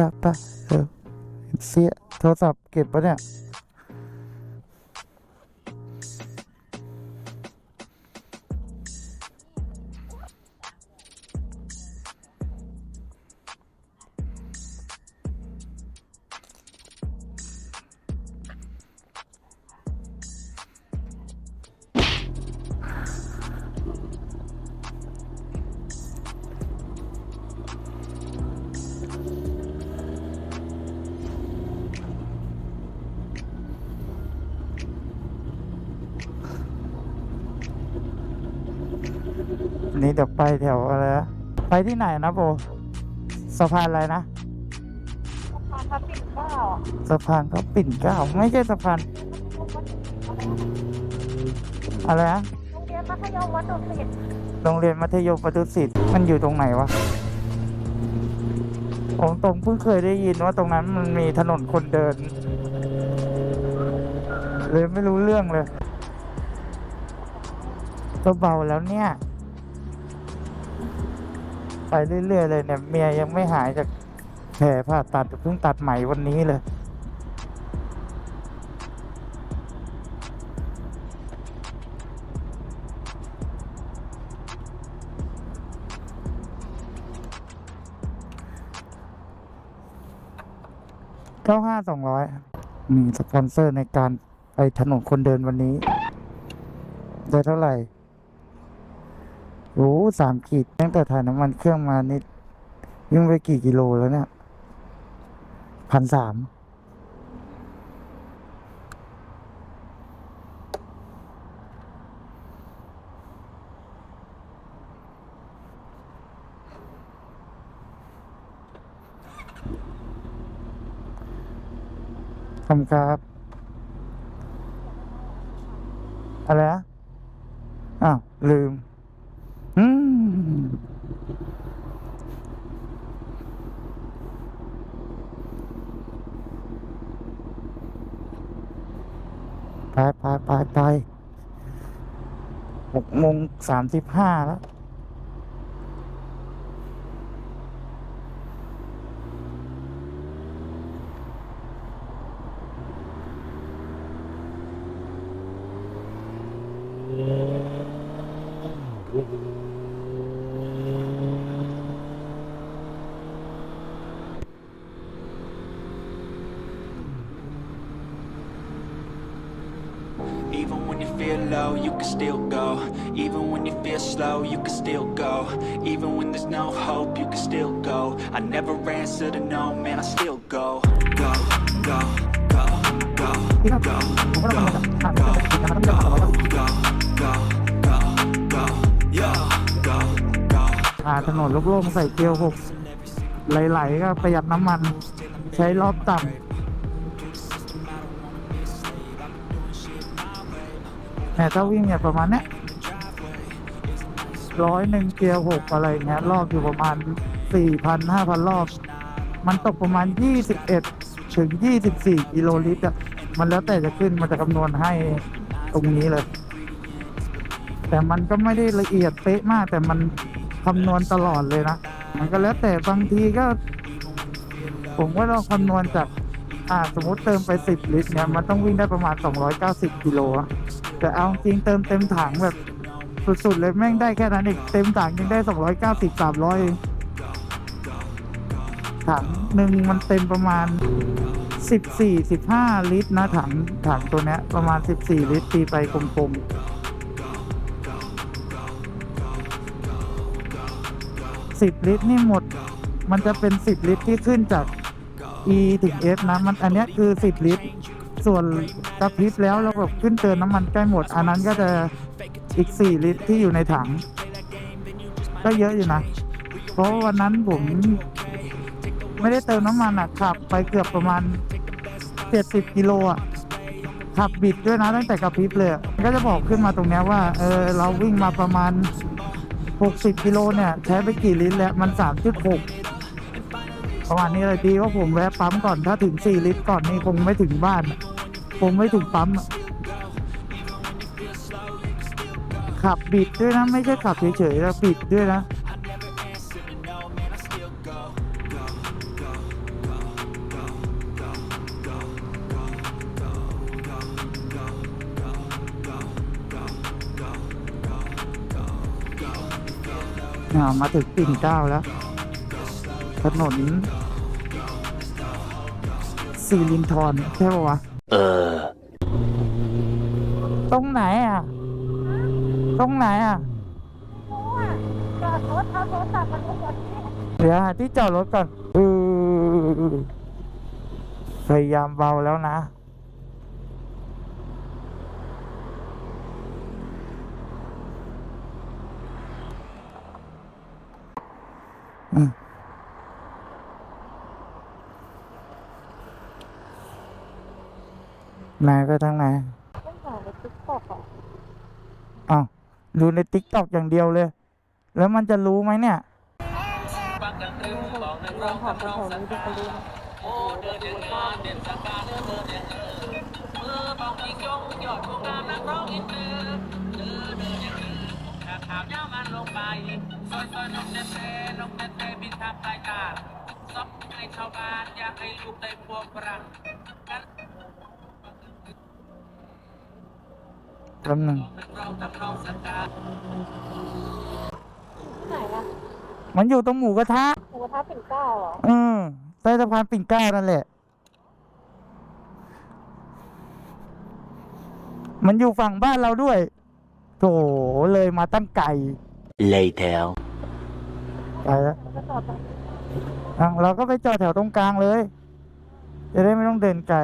ปะปะเออเสียโทรศัพท์เก็บปะเนี่ย นี่เดี๋ยวไปแถวอะไรนะไปที่ไหนนะโบสะพานอะไรนะสะพานพระปิ่นเกล้าสะพานพระปิ่นเกล้าไม่ใช่สะพานอะไรนะโรงเรียนมัธยมวัดดุสิตโรงเรียนมัธยมประดุสิตมันอยู่ตรงไหนวะผมตรงเพิ่งเคยได้ยินว่าตรงนั้นมันมีถนนคนเดิน เลยไม่รู้เรื่องเลยก็เบาแล้วเนี่ย ไปเรื่อยๆเลยเนี่ยเมียยังไม่หายจากแผลผ่าตัดเพิ่งตัดใหม่วันนี้เลย เก้าห้าสองร้อยมีสปอนเซอร์ในการไปถนนคนเดินวันนี้ ได้เท่าไหร่ อ้สามขีดตั้งแต่ถ่ายน้ำมันเครื่องมานี่วิ่งไปกี่กิโลแล้วเนี่ยพันสามขอบครับ อะไรนะอ้าว ลืม ไปไปไปไปหกโมงสามสิบห้าแล้ว Even when you feel low, you can still go. Even when you feel slow, you can still go. Even when there's no hope, you can still go. I never answer to no, man, I still go. Go, go, go, go, พี่ครับ go, ผมก็ต้องมาจากทาง go, ที่จะไปทางที่จะไป go, go, go, go, yeah, go, go. ผ่าถนนโล่งๆใส่เกียร์หกไหลๆก็ประหยัดน้ำมัน ใช้รอบต่ำ แต่ถ้าวิ่งเนี่ยประมาณเนี้ยร้อยหนึ่งเกียร์หกอะไรเงี้ยรอบอยู่ประมาณสี่พันห้าพันรอบ มันตกประมาณยี่สิบเอ็ดถึงยี่สิบสี่กิโลลิตรอะมันแล้วแต่จะขึ้นมันจะคำนวณให้ตรงนี้เลย แต่มันก็ไม่ได้ละเอียดเป๊ะมาก แต่มันคำนวณตลอดเลยนะ มันก็แล้วแต่บางทีก็ ผมว่าเราคำนวณจากอ่าสมมติเติมไปสิบลิตรเนี่ยมันต้องวิ่งได้ประมาณสองร้อยเก้าสิบกิโลอะ แต่เอาจริงเติมเต็มถังแบบสุดๆเลยแม่งได้แค่นั้นเองเต็มถังยังได้สองร้อยเก้าสิบสามร้อยถังหนึ่งมันเต็มประมาณสิบสี่สิบห้าลิตรนะถังถังตัวเนี้ยประมาณสิบสี่ลิตรตีไปกลมๆสิบลิตรนี่หมด มันจะเป็นสิบลิตรที่ขึ้นจาก E ถึง F นะมันอันเนี้ยคือสิบลิตร ส่วนกระพริบแล้วแล้วแบบขึ้นเตือนน้ำมันใกล้หมด อันนั้นก็จะอีกสี่ลิตรที่อยู่ในถัง ก็เยอะอยู่นะ เพราะวันนั้นผม ไม่ได้เติมน้ำมันอะขับ ไปเกือบประมาณเจ็ดสิบกิโลอะขับบิดด้วยนะตั้งแต่กระพริบเลยก็จะบอกขึ้นมาตรงนี้ว่าเออเราวิ่งมาประมาณ 60 กิโลเนี่ย ใช้ไปกี่ลิตรแล้วมัน 3.6 ประมาณนี้เลยดีว่าผมแวะปั๊มก่อนถ้าถึง 4 ลิตรก่อนนี่คงไม่ถึงบ้าน ผมไม่ถึงปั๊มอะขับบิดด้วยนะไม่ใช่ขับเฉยๆนะบิดด้วยนะมาถึงปิ่นเก้าแล้ว ถนนสี่ลินทอนใช่ปะวะ เออ ตรงไหนอ่ะ ตรงไหนอ่ะ เพราะว่าจอดรถเอาโทรศัพท์มาดูก่อนที่ เดี๋ยวหาที่จอดรถก่อนเออพยายามเบาแล้วนะ นายไปทางไหนต้องหาในติ๊กต็อกอะอ้าวดูในติ๊กต็อกอย่างเดียวเลย แล้วมันจะรู้ไหมเนี่ยลองผ่านไปแถวนี้ดูกันดูนะ แป๊บหนึ่งไหนอะมันอยู่ตรงหมูกระทะหมูกระทะปิ่นเกล้าเหรออืมใต้สะพานปิ่นเกล้านั่นแหละ มันอยู่ฝั่งบ้านเราด้วยโถเลยมาตั้งไก่ later ไปแล้วมันจะจอดตรงนี้อะเราก็ไปจอดแถวตรงกลางเลย จะได้ไม่ต้องเดินไกล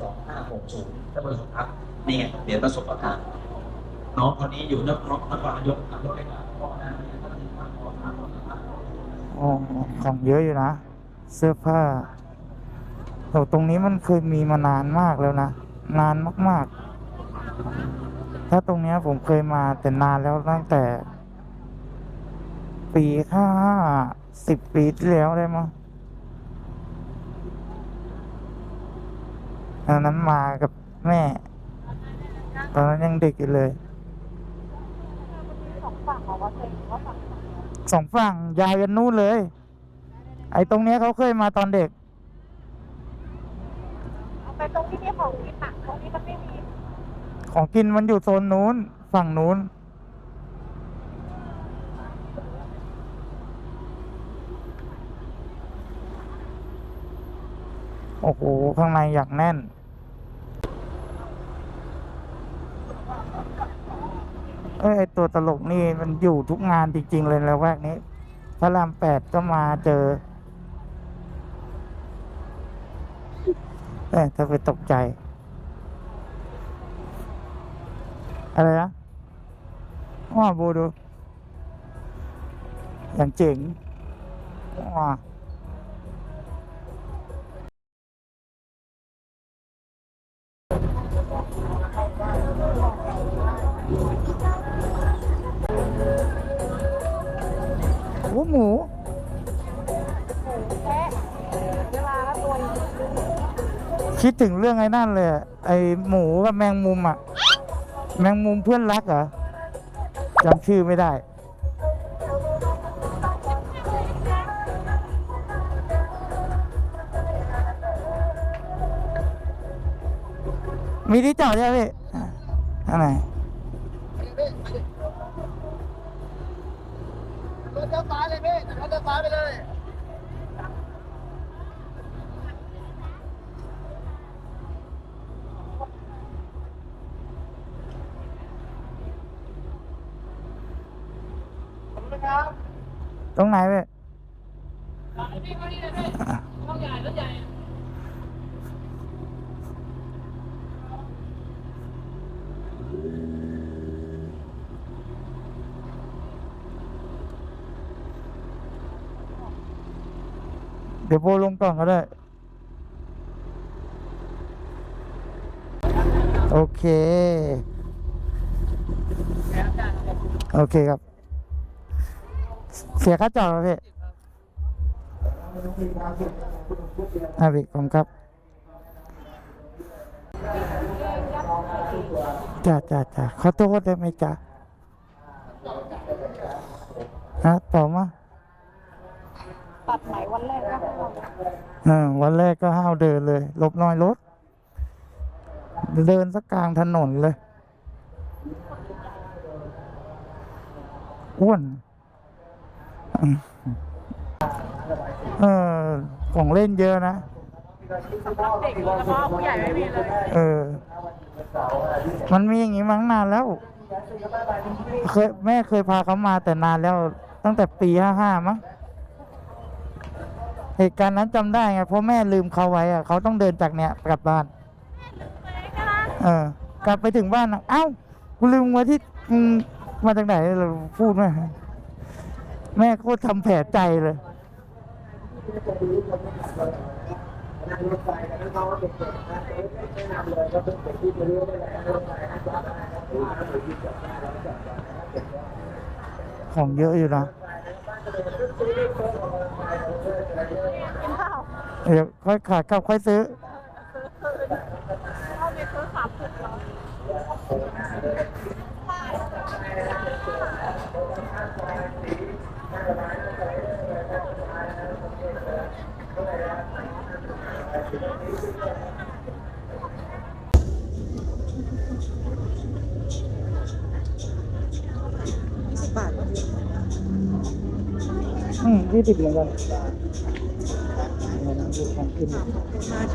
สองห้าห กศูนย์ถ้าเบอร์สุพัฒน์นี่ไงเหรียญประสบการณ์น้องคนนี้อยู่นครนครนายกขับรถไปกับพ่อนะอ๋อของเยอะอยู่นะ เสื้อผ้าแต่ตรงนี้มันเคยมีมานานมากแล้วนะ นานมาก ๆ ถ้าตรงนี้ผมเคยมาแต่นานแล้วตั้งแต่ ปีห้าสิบปีที่แล้วได้มั้งตอนนั้นมากับ แม่ ตอนนั้นยังเด็กอยู่เลยสองฝั่งเหรอวะเธอว่าฝั่งไหนอะสองฝั่งยายกันนู่นเลย ไอ้ตรงเนี้ยเขาเคยมาตอนเด็กเอาไปตรงที่มีของกินหนักตรงนี้มันไม่มีของกินมันอยู่โซนนู้น ฝั่งนู้น โอ้โห ข้างในอย่างแน่น เอ้ยไอตัวตลกนี่มันอยู่ทุกงานจริง ๆ เลยแล้วแวกนี้ พระรามแปดก็มาเจอเอ้ยถ้าไปตกใจ อะไรนะว่าบูดูอย่างเจ๋งว้า หมูคิดถึงเรื่องไอ้นั่นเลย ไอ้หมูกับแมงมุมอะ แมงมุมเพื่อนรักเหรอจำชื่อไม่ได้ มีที่จอดใช่ไหมพี่อะไร ซ้ายเลยพี่รถเลี้ยวซ้ายไปเลย ขอบคุณครับ ตรงไหนพี่ เดี๋ยวโบลงก่อนก็ได้ โอเค โอเคครับ เสียค่าจอดไหมพี่อะพี่ผมครับจ้าจ้าจ้าขอโทษได้ไหมจ้าฮะต่อมา ตัดไหมวันแรกก็ให้เราอ่าวันแรกก็ห้าวเดินเลยหลบหน้อยรถ เดินสักกลางถนนเลย อ้วนอืมเออของเล่นเยอะนะเด็กแล้วก็ผู้ใหญ่ไม่มีเลยเออ มันมีอย่างนี้มาตั้งนานแล้ว เคยแม่เคยพาเขามาแต่นานแล้วตั้งแต่ปีห้าห้ามั้ง เหตุการณ์นั้นจำได้ไงเพราะแม่ลืมเขาไว้อะเขาต้องเดินจากเนี้ยกลับบ้านเออกลับไปถึงบ้านอะเอ้ากูลืมไว้ที่อืมมาจากไหนเราพูดไหมแม่โคตรทำแผลใจเลยของเยอะอยู่นะ เดี๋ยวค่อยขากลับค่อยซื้อเราไปซื้อสามสิบแล้วอื ยี่สิบเหมือนกันเราดูของกิน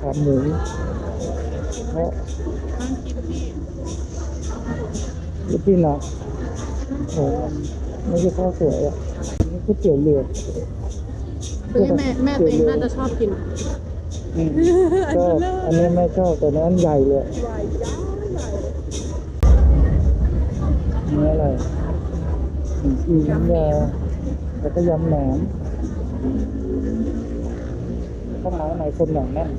ขาหมูเพราะลูกชิ้นเหรอโอ้ไม่ใช่ข้าวสวยอะนี่ก๋วยเตี๋ยวเรือซื้อให้แม่แม่ตัวเองน่าจะชอบกินอืมก็อันนี้แม่ชอบแต่นั้นใหญ่เลยนี่อะไรหมูจีนน้ำยาแล้วก็ยำแหนม ข้าวหมาในคนอย่างแน่น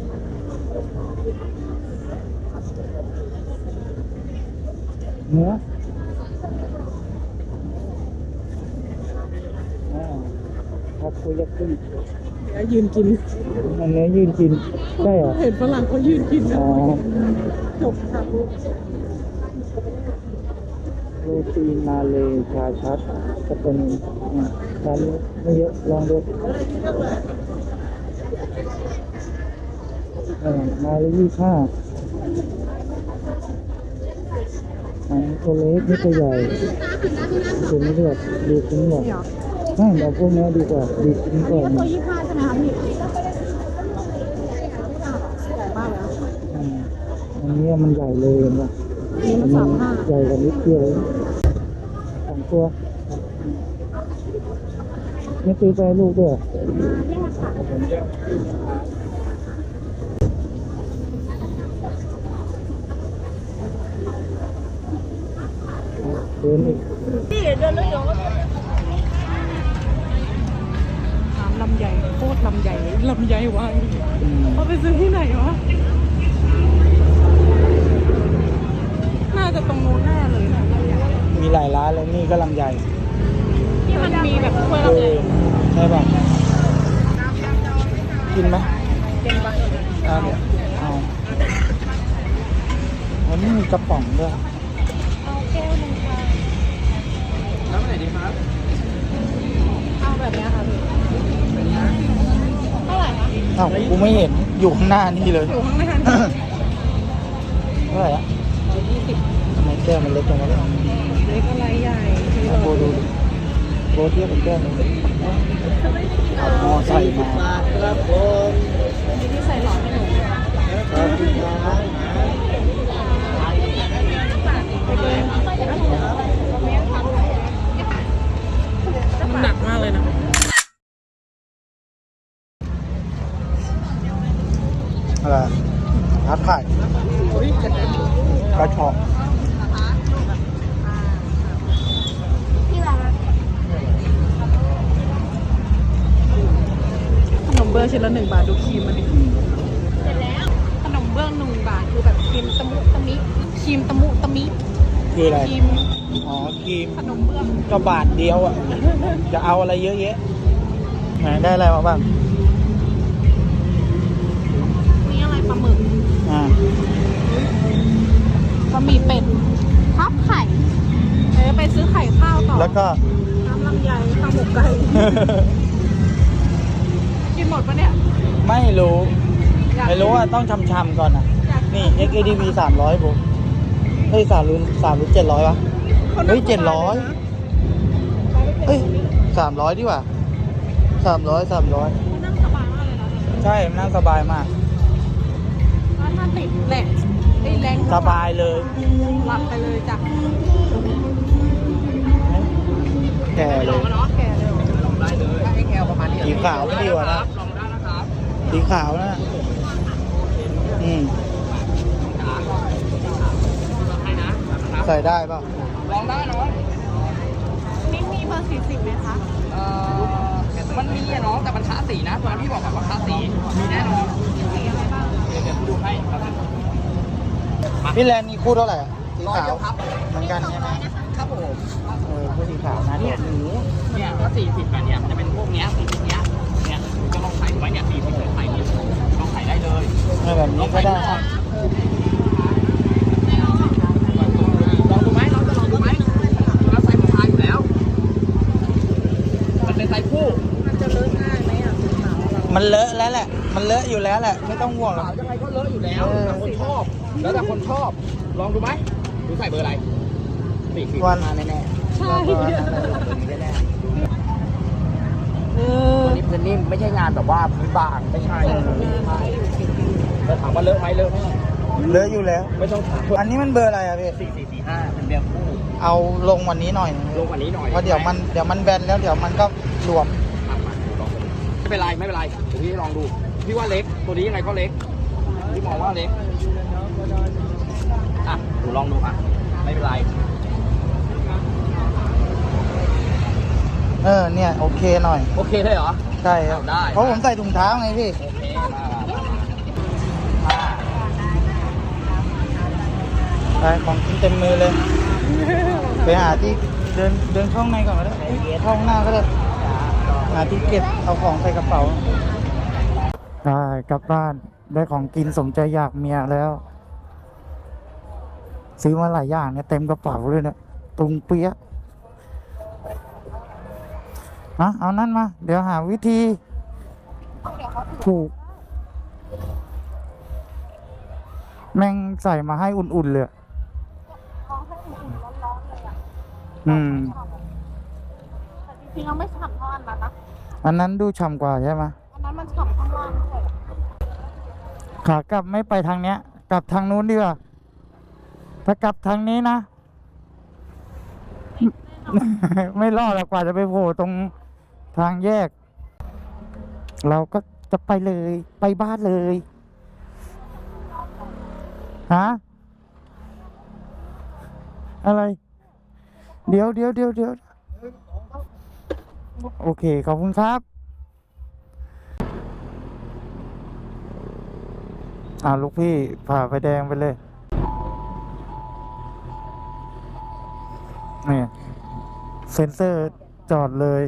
เนื้ออ่าทาโกยากิยืนกินอันเนื้อยืนกินได้เหรอ เห็นฝรั่งเขายืนกินอ๋อจบค่ะ โรตีมาเลยชาชัดก็เป็นอ่าร้านนี้ไม่เยอะลองดูอ่ามาเลยยี่ห้าอันนี้ตัวเล็กนี่ตัวใหญ่ตัวนี้แบบดูคุ้มกว่าใช่เราพวกนี้ดีกว่าดีคุ้มกว่าตัวยี่ห้าใช่ไหมคะพี่ใหญ่มากเลยอืมอันนี้มันใหญ่เลยเห็นปะนี่มันสามห้าใหญ่กว่านิดเดียวเองสอง ตัวไม่ซื้อไปให้ลูกด้วยเหรอเดินอีกน้ำลำใหญ่โคตรลำใหญ่ลำใหญ่วะอืมเขาไปซื้อที่ไหนวะน่าจะตรงนู้นแน่เลยนะ มีหลายร้านเลยนี่ก็ลำใหญ่ที่มันมีแบบถ้วยเอลำใหญ่อใช่ป่ะกินไหมเป็นปะเอาเดี๋ยวเอาวันนี้มีกระป๋องด้วยเอาแก้วหนึ่งค่ะแล้วไหนดีครับเอาแบบเนี้ยค่ะพี่เท่าไหร่คะอ้าวกูไม่เห็นอยู่ข้างหน้านี่เลยอยู่ข้างในเท่าไหร่อะยี่สิบทำไมแก้วมันเล็กจังวะเนี่ย เล็กอะไรใหญ่ที่เราโบดูโบเทียบกันแก้วมันเอามอใส่มาครับผมที่ใส่หลอดให้หนูครับครับ มันหนักมากเลยนะ อะไรท้าถ่ายกระชอก ข นมเบื้องชิ้นละหนึ่งบาทดูครีมมันดิเสร็จแล้วขนมเบื้องหนึ่งบาทคือแบบครีมตะมุตะมิครีมตะมุตะมิคืออะไร ครีมอ๋อครีมขนมเบื้องก็บาทเดียวอะ จะเอาอะไรเยอะแยะไหนได้อะไรมาบ้างนี่อะไรปลาหมึกอ่าบะหมี่เป็ดทับไข่เดี๋ยวไปซื้อไข่ข้าวต่อแล้วก็น้ำลำไยข้าวหมกไก่ ดปะเนี่ย ไม่รู้ อยากไม่รู้ว่าต้องชำๆก่อนนะอยากนี่ XADV สามร้อยผมเฮ้ยสามหรือสามหรือเจ็ดร้อยวะ ขานั่งเฮ้ยสบาเจ็ดร้อยลนะเฮ้ยสามร้อยดีกว่าสามร้อยสามร้อยนั่งสบายมากเลยนะใช่มันนั่งสบายมาก แล้วถ้าติดแหลกไอ้แรงสบายเลย หลับไปเลยจ้ะแก่เลยเนาะแก่เลย สีขาวไม่ดีกว่านะสีขาวนะอืมใส่ได้เปล่าลองได้เนาะนี่มีเบอร์สี่สิบไหมคะเอ่อมันมีอะน้องแต่มันค้าสีนะตอนนั้นพี่บอกแบบว่าค้าสีมีแน่นอนสีอะไรบ้างเดี๋ยวเดี๋ยวดูให้ครับพี่แลนด์นี่คู่เท่าไหร่อะสีร้อยขาวเดียวครับเหมือนกันใช่ไหม ครับผมเออคู่สีขาวนะเนี่ยหนูเนี่ยถ้าสี่สิบแบบเนี้ยมันจะเป็นพวกเนี้ยสีเนี้ยเนี่ยหนูจะลองใส่ดูไหมเนี่ยสี่สิบเลยใส่นี่ลองใส่ได้เลยเออแบบนี้ก็ได้ลองดูไหมเราจะลองดูไหมเราใส่ของชายอยู่แล้วมันเป็นไซส์คู่มันจะเลอะง่ายไหมอะสีขาวเรามันเลอะแล้วแหละ มันเลอะอยู่แล้วแหละ ไม่ต้องห่วงหรอกขาวยังไงก็เลอะอยู่แล้วเออแต่คนชอบ แล้วแต่คนชอบ ลองดูไหมดูใส่เบอร์อะไร สี่สิบวันมาแน่ใช่ๆตัวนี้แน่เออๆตัวนี้เป็นนิ่มไม่ใช่งานแบบว่าพื้นบางไม่ใช่ไม่ใช่แต่ถามว่าเลอะไหมเลอะไหมเลอะอยู่แล้ว ไม่ต้องถามอันนี้มันเบอร์อะไรอะพี่สี่สี่สี่ห้าเป็นเบียร์คู่เอาลงวันนี้หน่อยนึงลงกว่านี้หน่อยเพราะเดี๋ยวมันเดี๋ยวมันแบนแล้วเดี๋ยวมันก็รวมมามาลองดูไม่เป็นไรไม่เป็นไรเดี๋ยวพี่ลองดูพี่ว่าเล็กตัวนี้ยังไงก็เล็กพี่มองว่าเล็กอะหนูลองดูอะไม่เป็นไร เออเนี่ยโอเคหน่อย โอเคได้เหรอ ใช่ครับ ได้ เพราะผมใส่ถุงเท้าไงพี่ โอเคมามามามาไปของกินเต็มมือเลย ไปหาที่เดินเดินช่องในก่อนก็ได้ช่องหน้าก็ได้หาที่เก็บเอาของใส่กระเป๋าได้กลับบ้านได้ของกินสมใจอยากเมียแล้ว ซื้อมาหลายอย่างเนี่ยเต็มกระเป๋าเลยเนี่ยตุงเปี๊ยะ อะเอานั่นมา เดี๋ยวหาวิธีผูก แม่งใส่มาให้อุ่นๆเลยอะอืมแต่จริงๆเราไม่ฉ่ำเท่าอันนั้นนะอันนั้นดูฉ่ำกว่าใช่ไหมอันนั้นมันฉ่ำข้างล่างด้วยขากลับไม่ไปทางเนี้ย กลับทางนู้นดีกว่าถ้ากลับทางนี้นะ ไม่รอดหรอกกว่าจะไปโผล่ตรง ทางแยก เราก็จะไปเลยไปบ้านเลยฮะอะไร เดี๋ยวเดี๋ยวเดี๋ยวเดี๋ยวโอเค ขอบคุณครับอ่าลูกพี่ผ่าไฟแดงไปเลยนี่เซ็นเซอร์จอดเลย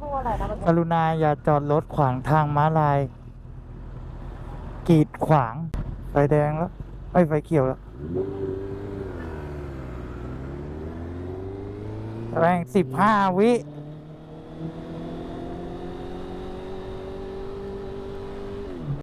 พูดอะไรุณาอย่าจอดรถขวางทางม้าลาย กีดขวางไฟแดงแล้วไอ้ไฟเขียวแล้วแรงสิบห้าวิ